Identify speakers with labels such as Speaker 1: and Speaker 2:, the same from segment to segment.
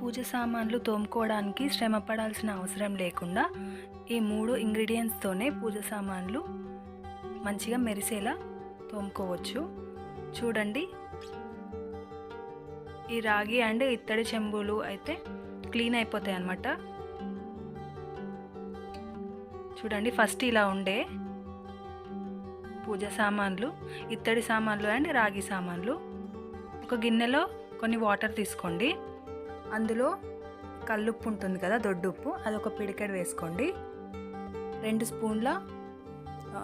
Speaker 1: పూజ సామాన్లు తోముకోవడానికి శ్రమ పడాల్సిన అవసరం లేకుండా ఈ మూడు ఇంగ్రీడియంట్స్తోనే పూజ సామాన్లు మంచిగా మెరిసేలా తోముకోవచ్చు. చూడండి. ఈ రాగి అండ్ ఇత్తడి చెంబులు అయితే క్లీన్ అయిపోతాయి అన్నమాట. చూడండి ఫస్ట్ ఇలా ఉండే పూజ సామాన్లు ఇత్తడి సామాన్లు అండ్ రాగి సామాన్లు. ఒక గిన్నెలో కొన్ని వాటర్ తీసుకోండి. అందులో కల్లుప్పు ఉంటుంది కదా దొడ్డుప్పు. అది ఒక పిడికెడు వేసుకోండి. రెండు స్పూన్ల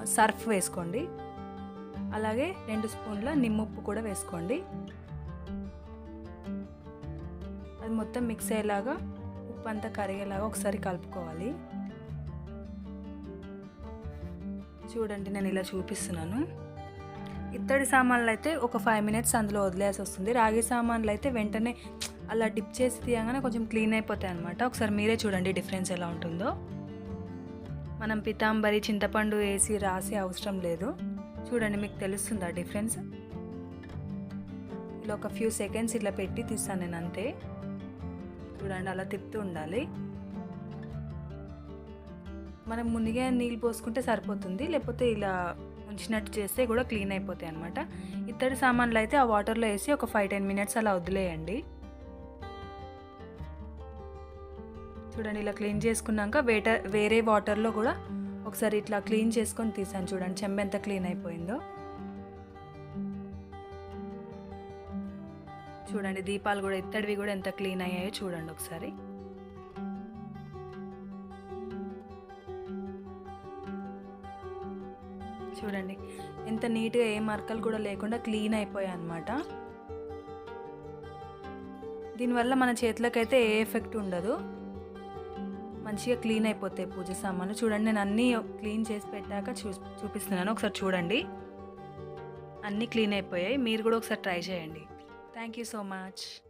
Speaker 1: సర్ఫ్ వేసుకోండి. అలాగే రెండు స్పూన్ల నిమ్ముప్పు కూడా వేసుకోండి. అది మొత్తం మిక్స్ అయ్యేలాగా ఉప్పు అంతా కరిగేలాగా ఒకసారి కలుపుకోవాలి. చూడండి నేను ఇలా చూపిస్తున్నాను. ఇత్తడి సామాన్లు అయితే ఒక ఫైవ్ మినిట్స్ అందులో వదిలేసి వస్తుంది. రాగి సామాన్లు అయితే వెంటనే అలా డిప్ చేసి తీయగానే కొంచెం క్లీన్ అయిపోతాయి అనమాట ఒకసారి మీరే చూడండి డిఫరెన్స్ ఎలా ఉంటుందో. మనం పితాంబరి చింతపండు వేసి రాసే అవసరం లేదు. చూడండి మీకు తెలుస్తుందా డిఫరెన్స్? ఇలా ఒక ఫ్యూ సెకండ్స్ ఇట్లా పెట్టి తీస్తాను నేను అంతే. చూడండి అలా తిప్పుతూ ఉండాలి. మనం ముందుగా నీళ్ళు పోసుకుంటే సరిపోతుంది. లేకపోతే ఇలా ఉంచినట్టు చేస్తే కూడా క్లీన్ అయిపోతాయి అనమాట ఇత్తడి సామాన్లు అయితే ఆ వాటర్లో వేసి ఒక ఫైవ్ టెన్ మినిట్స్ అలా వదిలేయండి. చూడండి ఇలా క్లీన్ చేసుకున్నాక వేట వేరే వాటర్లో కూడా ఒకసారి ఇట్లా క్లీన్ చేసుకొని తీసాను చూడండి చెంబ ఎంత క్లీన్ అయిపోయిందో. చూడండి దీపాలు కూడా ఇత్తడివి కూడా ఎంత క్లీన్ అయ్యాయో చూడండి ఒకసారి. చూడండి ఎంత నీట్గా ఏ మరకలు కూడా లేకుండా క్లీన్ అయిపోయాయి అనమాట దీనివల్ల మన చేతులకైతే ఏ ఎఫెక్ట్ ఉండదు. మంచిగా క్లీన్ అయిపోతాయి పూజ సామాన్లు. చూడండి నేను అన్నీ క్లీన్ చేసి పెట్టాక చూ చూపిస్తున్నాను. ఒకసారి చూడండి. అన్నీ క్లీన్ అయిపోయాయి. మీరు కూడా ఒకసారి ట్రై చేయండి. Thank you so much